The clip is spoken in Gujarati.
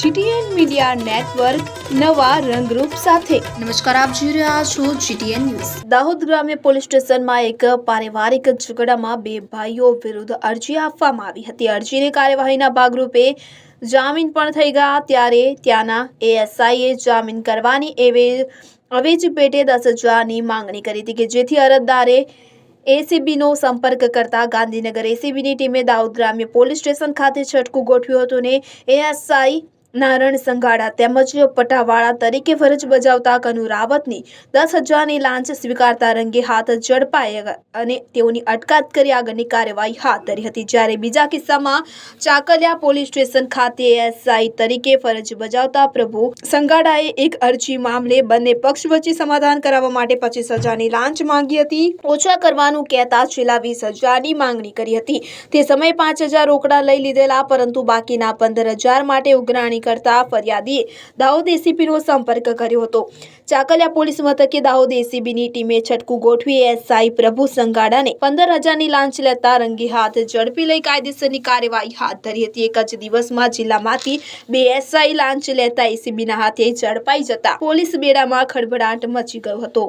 જીટીએન મીડિયા નેટવર્ક નવા રંગરૂપ સાથે. નમસ્કાર આપ જોઈ રહ્યા છો જીટીએન ન્યૂઝ. દાહોદ ગ્રામ્ય પોલીસ સ્ટેશનમાં એક પારિવારિક ઝઘડામાં બે ભાઈઓ વિરુદ્ધ અરજી આપવામાં આવી હતી. અરજીની કાર્યવાહીના ભાગરૂપે જામીન પણ થઈ ગયા ત્યારે ત્યાંના એએસઆઈએ જામીન કરવાની એવે અવેજ પેટે દસ હજારની માંગણી કરી હતી કે જેથી અરજદારે એસીબીનો સંપર્ક કરતા ગાંધીનગર એસીબીની ટીમે દાઉદ ગ્રામ્ય પોલીસ સ્ટેશન ખાતે છટકું ગોઠવ્યું હતું ને એએસઆઈ નારણ સંઘાડા તેમજ પટાવાળા તરીકે ફરજ બજાવતા કનુ રાવતની દસ હજારની લાંચ સ્વીકારતા રંગે હાથ ઝડપાયા અને તેઓની અટકાત કરી આગળની કાર્યવાહી હાથ ધરી હતી. જ્યારે બીજા કિસ્સામાં ચાકલિયા પોલીસ સ્ટેશન ખાતે એસઆઈ તરીકે ફરજ બજાવતા પ્રભુ સંઘાડાએ એક અરજી મામલે બંને પક્ષ વચ્ચે સમાધાન કરાવવા માટે પચીસ હજારની લાંચ માંગી હતી. ઓછા કરવાનું કહેતા છેલ્લા વીસ હજારની માંગણી કરી હતી. તે સમયે પાંચ હજાર રોકડા લઈ લીધેલા, પરંતુ બાકીના પંદર હજાર માટે ઉઘરાણી કરતા ફરિયાદીએ દાહોદ એસીપીનો સંપર્ક કર્યો હતો. ચાકલિયા પોલીસ મથકે દાહોદ એસીબીની ટીમે છટકું ગોઠવી એસઆઈ પ્રભુ સંગાડાને પંદર હજારની લાંચ લેતા રંગી હાથ ઝડપી લઈ કાયદેસરની કાર્યવાહી હાથ ધરી હતી. એક જ દિવસમાં જિલ્લામાંથી બે એસઆઈ લાંચ લેતા એસીબીના હાથે ઝડપાઈ જતા પોલીસ બેડામાં ખળભળાટ મચી ગયો હતો.